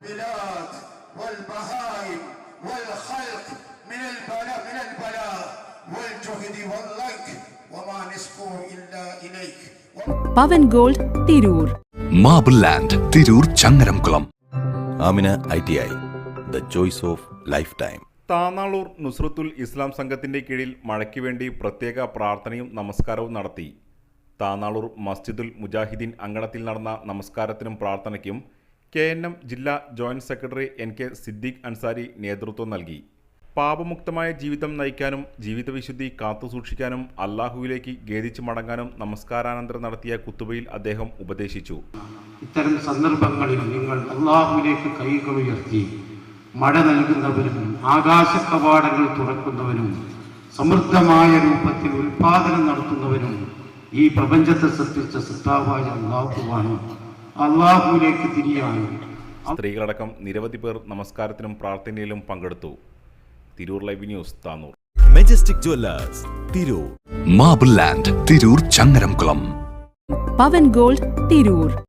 البلاد والبهائم والخلق من البلاء من البلاء والجهد واللك وما نسكو إلا إليك Pavan gold Tirur marble land Tirur Changaramkulam Amina I T I the choice of life time Thanalur Nusrathul Islam സംഘത്തിന്റെ കീഴിൽ മഴയ്ക്ക് വേണ്ടി പ്രത്യേക പ്രാർത്ഥനയും നമസ്കാരവും നടത്തി താനാളൂർ മസ്ജിദുൽ മുജാഹിദീൻ അങ്കണത്തിൽ നടന്ന നമസ്കാരത്തിനും പ്രാർത്ഥനയ്ക്കും കെ എൻ എം ജില്ലാ joint secretary N K Siddique Ansari നേതൃത്വം നൽകി. പാപമുക്തമായ ജീവിതം നയിക്കാനും ജീവിതവിശുദ്ധി കാത്തുസൂക്ഷിക്കാനും അള്ളാഹുവിലേക്ക് ഖേദിച്ചു മടങ്ങാനും നമസ്കാരാനന്തരം നടത്തിയ കുത്തുബയിൽ അദ്ദേഹം ഉപദേശിച്ചു. ഇത്തരം സന്ദർഭങ്ങളിൽ നിങ്ങൾ അള്ളാഹുവിലേക്ക് കൈകൾ ഉയർത്തി മഴ നൽകുന്നവരും ആകാശ കവാടങ്ങൾ തുറക്കുന്നവരും സമൃദ്ധമായ രൂപത്തിൽ ഉൽപാദനം നടത്തുന്നവനും ഈ പ്രപഞ്ചത്തെ സൃഷ്ടിച്ച സത്താവായ അള്ളാഹുവാണ് അള്ളാഹുവിലേക്ക് തിരിയാണ്. സ്ത്രീകളടക്കം നിരവധി പേർ നമസ്കാരത്തിനും പ്രാർത്ഥനയിലും പങ്കെടുത്തു. Tirur live news Tanur. Majestic jewellers Tirur. Marble land Tirur Changaramkulam. Pavan gold Tirur.